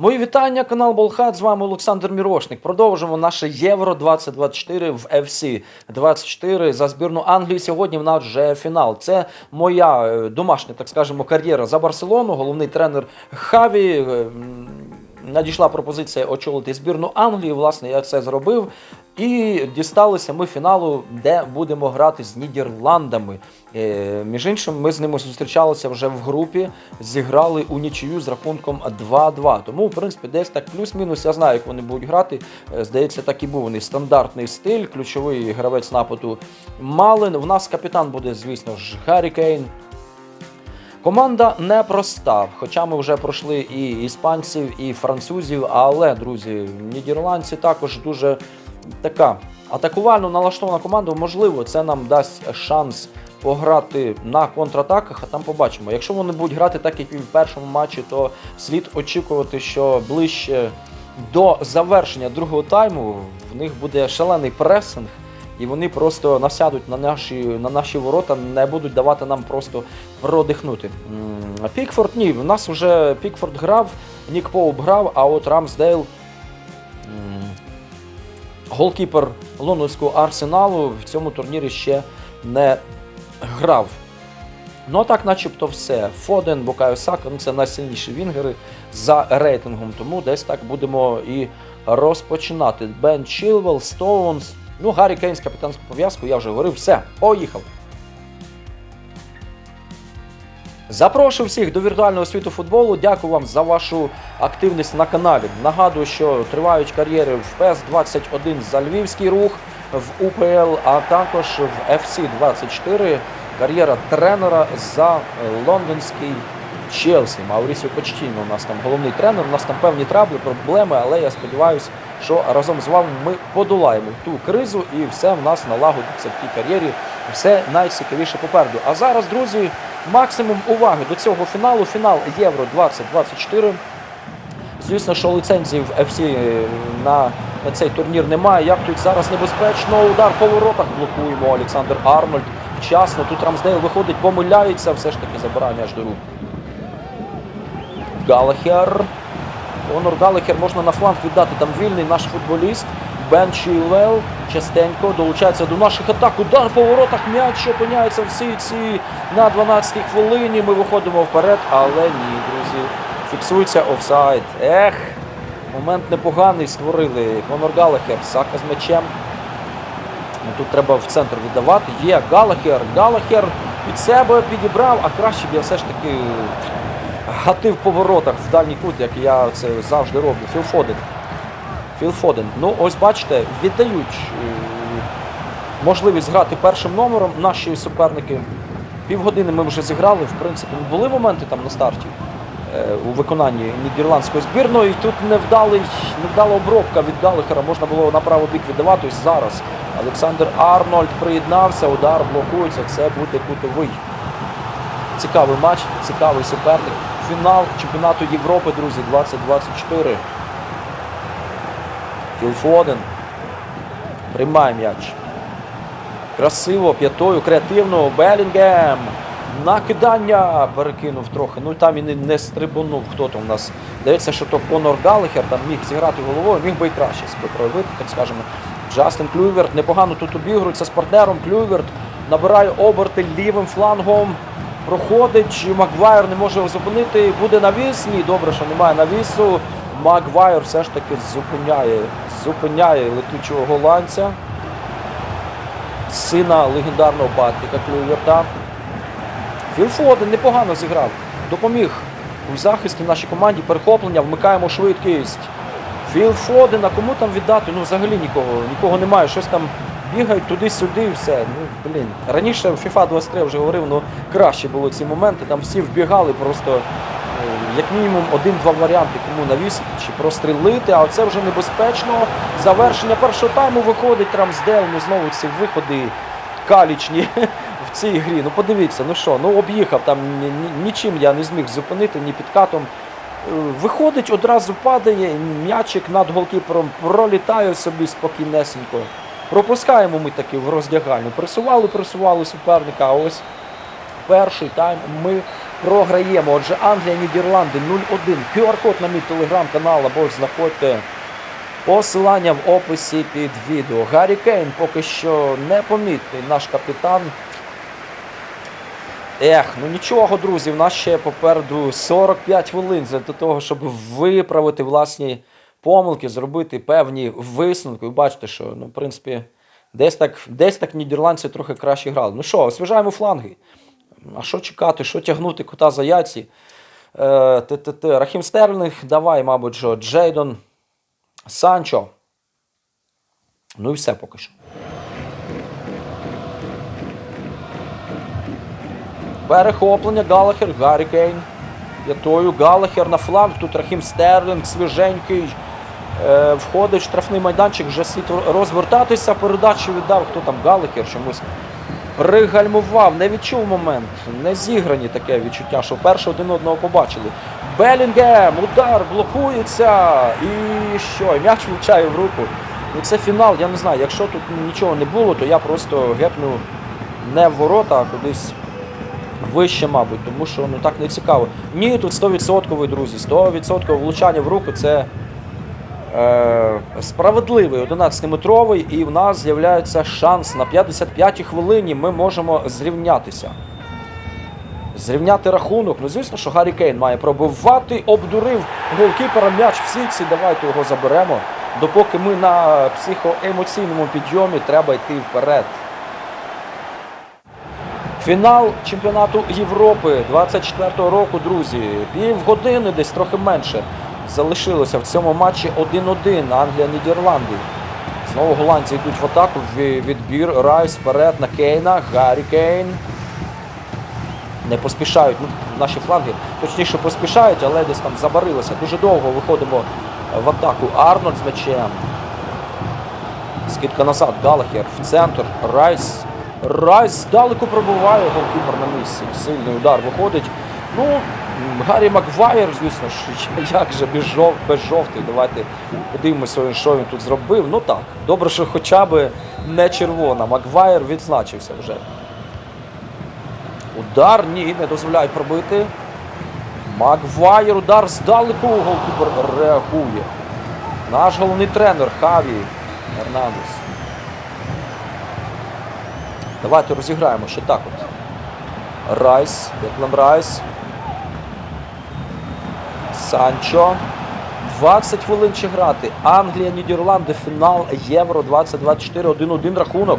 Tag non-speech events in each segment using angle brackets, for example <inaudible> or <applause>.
Мої вітання, канал Болхат. З вами Олександр Мірошник. Продовжимо наше Євро 2024 в FC 24 за збірну Англії. Сьогодні в нас вже фінал. Це моя е, домашня, так скажемо, кар'єра за Барселону. Головний тренер Хаві. е, Надійшла пропозиція очолити збірну Англії. Власне, я це зробив. І дісталися ми фіналу, де будемо грати з Нідерландами. Е, між іншим, ми з ними зустрічалися вже в групі, зіграли у нічию з рахунком 2-2. Тому, в принципі, десь так плюс-мінус. Я знаю, як вони будуть грати. Е, Здається, так і був вони стандартний стиль, ключовий гравець нападу Малин. У нас капітан буде, звісно ж, Гаррі Кейн. Команда непроста, хоча ми вже пройшли і іспанців, і французів, але, друзі, нідерландці також дуже така атакувально налаштована команда. Можливо, це нам дасть шанс пограти на контратаках, а там побачимо. Якщо вони будуть грати так, як і в першому матчі, то слід очікувати, що ближче до завершення другого тайму в них буде шалений пресинг. І вони просто насядуть на наші, на наші ворота, не будуть давати нам просто продихнути. Пікфорд ні, у нас вже Пікфорд грав, Нік Поуп грав, а от Рамсдейл, голкіпер лондонського арсеналу, в цьому турнірі ще не грав. Ну а так, начебто, все. Фоден, Букайо Сака, ну це найсильніші вінгери за рейтингом. Тому десь так будемо і розпочинати. Бен Чілвел, Стоунс. Ну, Гаррі Кейн з капітанську пов'язку, я вже говорив. Все, поїхав. Запрошую всіх до віртуального світу футболу. Дякую вам за вашу активність на каналі. Нагадую, що тривають кар'єри в ПЕС 21 за Львівський рух, в УПЛ, а також в FC 24 кар'єра тренера за лондонський Челсі. Маурісіо Почтіно у нас там головний тренер. У нас там певні трабли, проблеми, але я сподіваюся, що разом з вами ми подолаємо ту кризу і все в нас налагодиться в тій кар'єрі. Все найцікавіше попереду. А зараз, друзі, максимум уваги до цього фіналу. Фінал Євро 2024. Звісно, що ліцензії в FC на, на цей турнір немає. Як тут зараз небезпечно удар по воротах блокуємо. Олександр Арнольд вчасно. Тут Рамсдейл виходить, помиляється, все ж таки забирає м'яч до рук. Галахер. Конор Галахер можна на фланг віддати. Там вільний наш футболіст. Бен Чілвел частенько долучається до наших атак. Удар по воротах. М'яч опиняється в сітці на 12-й хвилині. Ми виходимо вперед, але ні, друзі. Фіксується офсайд. Ех, момент непоганий створили. Конор Галахер. Сака з м'ячем. Ну, Тут треба в центр віддавати. Є Галахер. Галахер під себе підібрав, а краще б я все ж таки гатив по воротах в дальній кут, як я це завжди роблю. Філ Фоден. Філ Фоден. Ну, ось бачите, віддають е, можливість грати першим номером наші суперники. Півгодини ми вже зіграли. В принципі, були моменти там на старті е, у виконанні нідерландської збірної. Тут невдалий, невдала обробка від Галихера. Можна було на правий бік віддавати. Ось зараз Олександр Арнольд приєднався, удар блокується. Це буде кутовий. Цікавий матч, цікавий суперник. Фінал чемпіонату Європи, друзі, 2024. Філ Фоден. Приймає м'яч. Красиво, п'ятою, креативно. Белінгем. Накидання перекинув трохи. Ну там і не, не стрибунув. Хто там у нас. Здається, що то Конор Галлахер там міг зіграти головою, міг би і краще проявити, так скажемо. Джастин Клюйверт непогано тут обігрується з партнером. Клюйверт набирає оберти лівим флангом. Проходить, Макгвайр не може зупинити. Буде навіс. Ні, добре, що немає навісу. Макгвайр все ж таки зупиняє, зупиняє летучого голландця. Сина легендарного Патріка Клюверта. Філ Фоден непогано зіграв. Допоміг у захисті нашій команді. Перехоплення, вмикаємо швидкість. Філ Фоден, а кому там віддати? Ну взагалі нікого, нікого немає. Щось там бігають туди-сюди і все. Ну, блін. Раніше в FIFA 23 вже говорив, ну краще були ці моменти. Там всі вбігали просто. Як мінімум один-два варіанти, кому навісити чи прострілити, а це вже небезпечно. Завершення першого тайму виходить Рамсдел, ну знову ці виходи калічні <laughs> в цій грі. Ну подивіться, ну що, ну об'їхав там ні- ні- нічим я не зміг зупинити, ні підкатом. Е, Виходить, одразу падає, м'ячик над голкіпером пролітає собі спокійнесенько. Пропускаємо ми таки в роздягальню. Пресували, пресували суперника. А ось перший тайм ми програємо. Отже, Англія, Нідерланди 0-1. QR-код на мій телеграм-канал або ж знаходьте посилання в описі під відео. Гаррі Кейн поки що непомітний наш капітан. Ех, ну нічого, друзі, в нас ще попереду 45 хвилин для того, щоб виправити власні помилки, зробити певні висновки. Ви бачите, що, ну, в принципі, десь так, десь так нідерландці трохи краще грали. Ну що, освіжаємо фланги. А що чекати, що тягнути кота за яйці? Е. Рахім Стерлінг, давай, мабуть, що Джейдон, Санчо. Ну і все поки що. Перехоплення Галахер, Гаррі Кейн. П'ятою Галахер на фланг. Тут Рахім Стерлінг, свіженький. Е, входить штрафний майданчик, вже слід розвертатися. Передачу віддав. Хто там Галахер чомусь пригальмував, не відчув момент. Не зіграні таке відчуття, що вперше один одного побачили. Белінгем, удар, блокується. І що? М'яч влучає в руку. Ну це фінал, я не знаю. Якщо тут нічого не було, то я просто гепну не в ворота, а кудись вище, мабуть, тому що ну так не цікаво. Ні, тут 100% друзі, 100% влучання в руку це справедливий 11-метровий, і в нас з'являється шанс на 55-й хвилині. Ми можемо зрівнятися. Зрівняти рахунок. Ну, звісно, що Гаррі Кейн має пробивати, обдурив голкіпера м'яч в сітці. Давайте його заберемо. Допоки ми на психоемоційному підйомі, треба йти вперед. Фінал чемпіонату Європи 24-го року, друзі. Півгодини, десь трохи менше. Залишилося в цьому матчі 1-1 Англія-Нідерланди. Знову голландці йдуть в атаку. Відбір Райс вперед на Кейна. Гаррі Кейн. Не поспішають ну, наші фланги. Точніше поспішають, але десь там забарилося. Дуже довго виходимо в атаку. Арнольд з м'ячем. Скидка назад. Галахер в центр. Райс. Райс здалеку пробиває голкіпер на місці. Сильний удар виходить. Ну, Гаррі Маквайер, звісно <laughs> як же без, жов... без жовтий. Давайте подивимося, що він тут зробив. Ну так, добре, що хоча б не червона. Маквайер відзначився вже. Удар, ні, не дозволяють пробити. Маквайер, удар здалеку, голкіпер реагує. Наш головний тренер Хаві Ернандес. Давайте розіграємо ще так от. Райс, Деклан Райс. Санчо. 20 хвилин ще грати. Англія, Нідерланди, фінал Євро 2024, 1-1 рахунок.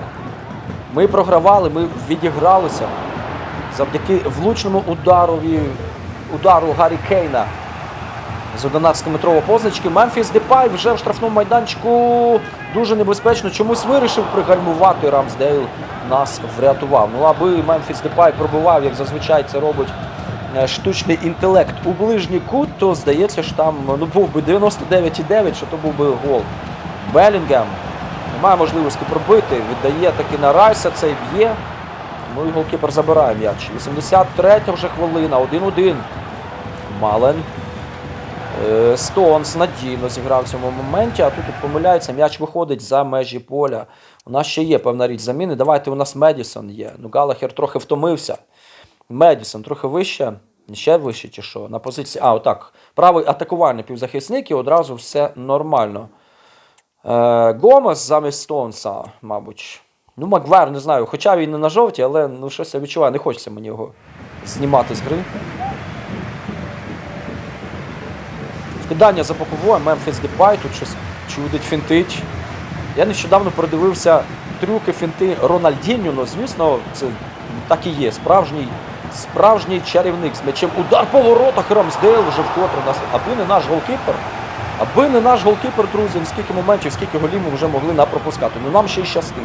Ми програвали, ми відігралися завдяки влучному ударові, удару Гаррі Кейна з 11-метрової позначки. Мемфіс Депай вже в штрафному майданчику дуже небезпечно. Чомусь вирішив пригальмувати. Рамсдейл нас врятував. Ну, аби Мемфіс Депай пробивав, як зазвичай це робить штучний інтелект у ближній кут, то здається, що там ну, був би 99,9, що то був би гол. Белінгем немає можливості пробити, віддає таки на Райса, цей б'є. Ну і голкіпер забирає м'яч. 83 вже хвилина, 1-1. Мален. Е, Стоунс надійно зіграв в цьому моменті, а тут помиляється, м'яч виходить за межі поля. У нас ще є певна річ заміни. Давайте у нас Медісон є. Ну, Галахер трохи втомився. Медісон трохи вище, ще вище чи що. На позиції. А, отак. Правий атакувальний півзахисник і одразу все нормально. Е, Гомес замість Стоунса, мабуть. Ну, Маквер, не знаю, хоча він не на жовті, але ну, щось я відчуваю, не хочеться мені його знімати з гри. Вкидання за боковою, Мемфіс Депай, тут щось чудить, фінтить. Я нещодавно передивився трюки фінти Рональдіньо, ну, звісно, це так і є. Справжній, справжній чарівник з м'ячем. Удар по воротах Рамсдейл вже вкотре нас. Аби не наш голкіпер. Аби не наш голкіпер, друзі, скільки моментів, скільки голів ми вже могли напропускати. Ну нам ще й щастить.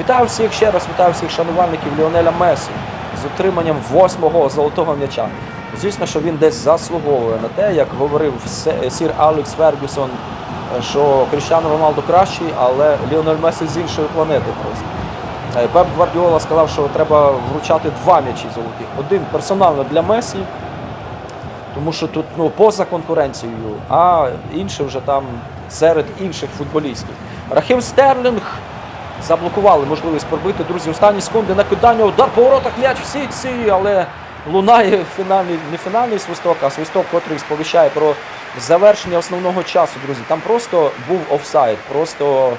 Вітаю всіх ще раз, вітаю всіх шанувальників Ліонеля Месі з отриманням восьмого золотого м'яча. Звісно, що він десь заслуговує на те, як говорив сір Алекс Фергюсон, е, що Кріштіану Роналду кращий, але Ліонель Месі з іншої планети просто. Е, Пеп Гвардіола сказав, що треба вручати два м'ячі золотих. Один персонально для Месі, тому що тут ну, поза конкуренцією, а інший вже там серед інших футболістів. Рахім Стерлінг заблокували можливість пробити. Друзі, останні секунди накидання, удар по воротах, м'яч в сітці, але лунає фінальний, не фінальний свисток, а свисток, котрий сповіщає про завершення основного часу, друзі. Там просто був офсайд. Просто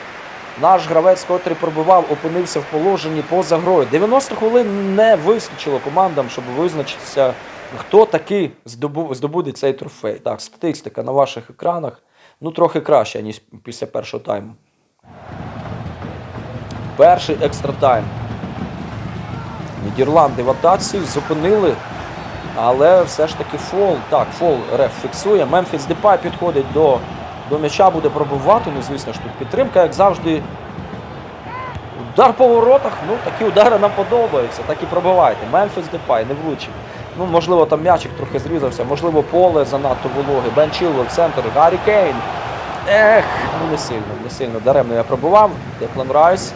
наш гравець, котрий пробивав, опинився в положенні поза грою. 90 хвилин не вистачило командам, щоб визначитися, хто таки здобу- здобуде цей трофей. Так, статистика на ваших екранах. Ну, трохи краще, ніж після першого тайму. Перший екстра тайм. Нідерланди в атаці зупинили, але все ж таки фол. Так, фол реф фіксує. Мемфіс Депай підходить до, до м'яча, буде пробувати. Ну, звісно ж, тут підтримка, як завжди. Удар по воротах. Ну, такі удари нам подобаються. Так і пробивайте. Мемфіс Депай не влучив. Ну, можливо, там м'ячик трохи зрізався, можливо, поле занадто вологе. Бен Чилвелл, центр, Гаррі Кейн. Ех, ну не сильно, не сильно. Даремно я пробував. Деклан Райс.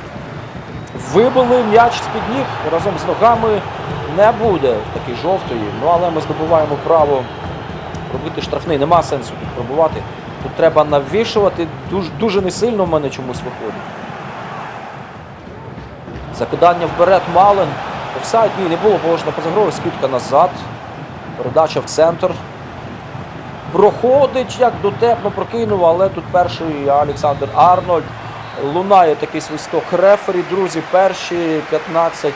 Вибили м'яч з-під ніг разом з ногами не буде такий жовтої. Ну але ми здобуваємо право робити штрафний. Нема сенсу тут пробувати. Тут треба навішувати. Дуже, дуже не сильно в мене чомусь виходить. Закидання вперед Мален. Офсайд ні, не було положено поза грою. Скидка назад. Передача в центр. Проходить, як дотепно прокинув, але тут перший Олександр Арнольд. Лунає такий свисток рефері, друзі, перші 15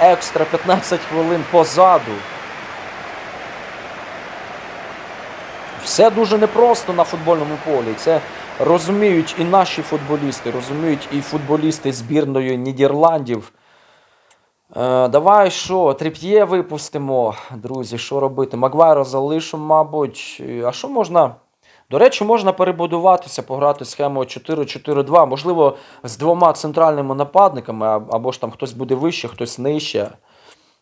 екстра 15 хвилин позаду. Все дуже непросто на футбольному полі. Це розуміють і наші футболісти, розуміють і футболісти збірної Нідерландів. Е, давай що, Тріп'є випустимо, друзі, що робити? Магуайра залишимо, мабуть. Е, А що можна? До речі, можна перебудуватися, пограти схему 4-4-2, можливо, з двома центральними нападниками, або ж там хтось буде вище, хтось нижче.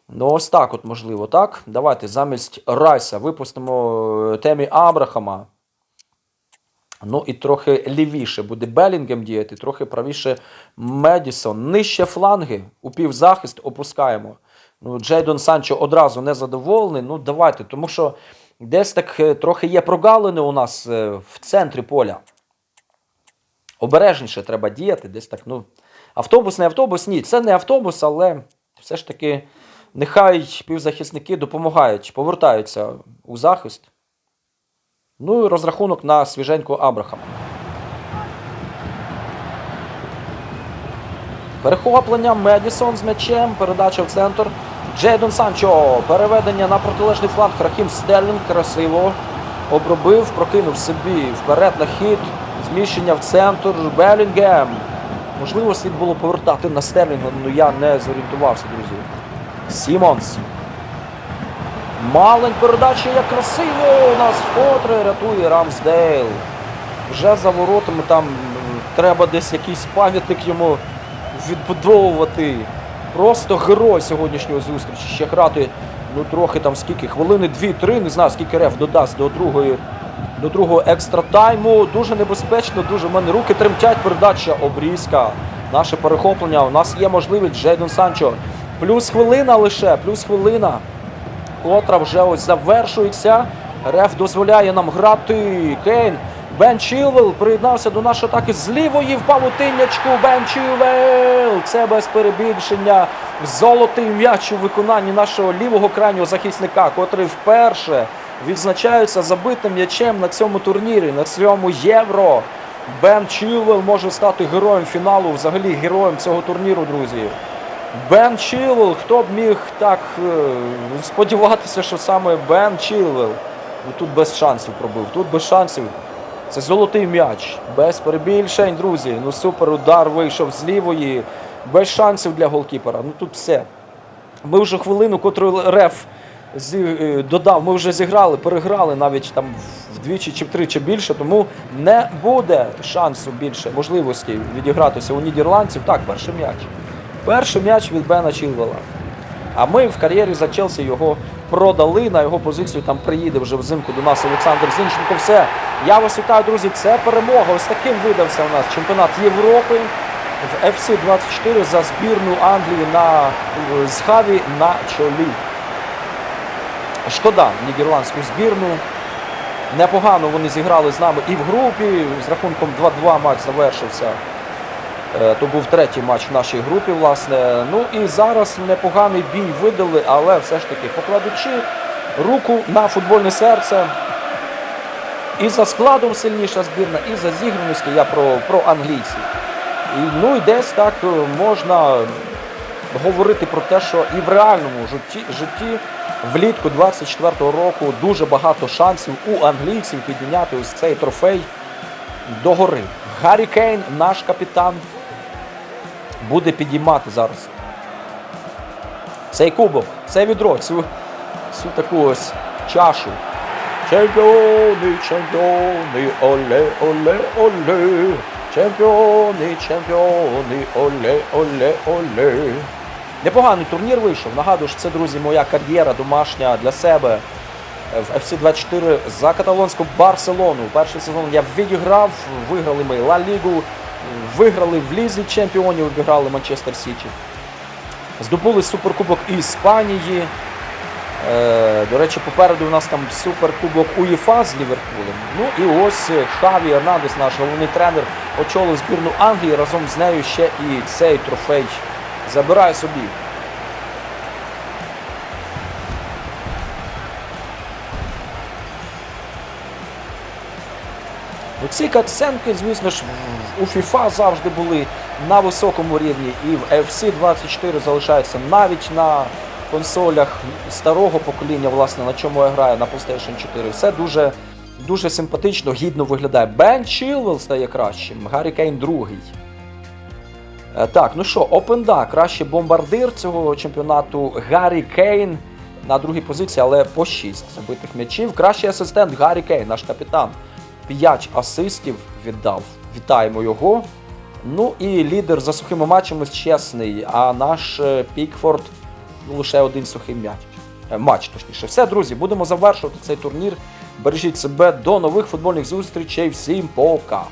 Ну, ось так, от можливо, так. Давайте замість Райса випустимо е, темі Абрахама. Ну і трохи лівіше буде Белінгем діяти, трохи правіше Медісон. Нижче фланги, у півзахист опускаємо. Ну, Джейдон Санчо одразу не задоволений. Ну, давайте, тому що десь так е, трохи є прогалини у нас е, в центрі поля. Обережніше треба діяти, десь так, ну. Автобус, не автобус, ні, це не автобус, але все ж таки нехай півзахисники допомагають, повертаються у захист. Ну і розрахунок на свіженького Абрахама. Перехоплення Медісон з м'ячем, передача в центр. Джейдон Санчо. Переведення на протилежний фланг. Рахім Стерлінг красиво обробив, прокинув собі вперед на хід. Зміщення в центр. Белінгем. Можливо, слід було повертати на Стерлінга, але я не зорієнтувався, друзі. Сімонс. Малень передача як красиво у нас вкотре рятує Рамсдейл. Вже за воротами там треба десь якийсь пам'ятник йому відбудовувати. Просто герой сьогоднішньої зустрічі. Ще грати ну трохи там скільки, хвилини дві-три, не знаю, скільки реф додасть до другої. До другого екстра тайму. Дуже небезпечно, дуже в мене руки тремтять. Передача обрізка. Наше перехоплення. У нас є можливість Джейдон Санчо. Плюс хвилина лише, плюс хвилина котра вже ось завершується. Реф дозволяє нам грати. Кейн. Бен Чілвел приєднався до нашої атаки з лівої в павутиннячку. Бен Чілвел. Це без перебільшення. Золотий м'яч у виконанні нашого лівого крайнього захисника, котрий вперше відзначається забитим м'ячем на цьому турнірі, на цьому євро. Бен Чілвел може стати героєм фіналу, взагалі героєм цього турніру, друзі. Бен Чілвел, хто б міг так е, сподіватися, що саме Бен Чілвел. Ну тут без шансів пробив, тут без шансів. Це золотий м'яч, без перебільшень, друзі. Ну супер удар вийшов з лівої, без шансів для голкіпера. Ну тут все. Ми вже хвилину, котру реф е, додав, ми вже зіграли, переграли навіть там вдвічі чи втричі більше, тому не буде шансу більше, можливості відігратися у нідерландців. Так, перший м'яч. Перший м'яч від Бена Чілвела. А ми в кар'єрі за Челсі його продали на його позицію. Там приїде вже взимку до нас Олександр Зінченко. Все. Я вас вітаю, друзі. Це перемога. Ось таким видався у нас чемпіонат Європи в FC 24 за збірну Англії на з Хаві на чолі. Шкода нідерландську збірну. Непогано вони зіграли з нами і в групі. З рахунком 2-2 матч завершився. Е, То був третій матч в нашій групі, власне. Ну і зараз непоганий бій видали, але все ж таки покладучи руку на футбольне серце. І за складом сильніша збірна, і за зіграністю я про, про англійців. І, ну і десь так е, можна говорити про те, що і в реальному житті, житті влітку 24-го року дуже багато шансів у англійців підняти ось цей трофей до гори. Гаррі Кейн, наш капітан, буде підіймати зараз цей кубок, це відро, цю, цю таку ось чашу. Чемпіони, чемпіони, оле, оле, оле. Чемпіони, чемпіони, оле, оле, оле. Непоганий турнір вийшов. Нагадую, що це, друзі, моя кар'єра домашня для себе в FC 24 за каталонську Барселону. Перший сезон я відіграв, виграли ми Ла Лігу, виграли в Лізі чемпіонів, обіграли Манчестер Сіті. Здобули суперкубок Іспанії. Е, До речі, попереду у нас там суперкубок УЄФА з Ліверпулем. Ну і ось Хаві Ернандес, наш головний тренер, очолив збірну Англії. Разом з нею ще і цей трофей забирає собі. Ці катсценки, звісно ж, у FIFA завжди були на високому рівні, і в FC 24 залишаються навіть на консолях старого покоління, власне, на чому я граю, на PlayStation 4. Все дуже, дуже симпатично, гідно виглядає. Бен Чилвелл стає кращим, Гаррі Кейн другий. Е, Так, ну що, Опенда, кращий бомбардир цього чемпіонату Гаррі Кейн на другій позиції, але по 6 забитих м'ячів. Кращий асистент Гаррі Кейн, наш капітан. 5 асистів віддав. Вітаємо його. Ну і лідер за сухими матчами чесний, а наш е, Пікфорд ну, лише один сухий м'яч. Е, Матч, точніше. Все, друзі, будемо завершувати цей турнір. Бережіть себе до нових футбольних зустрічей. Всім пока!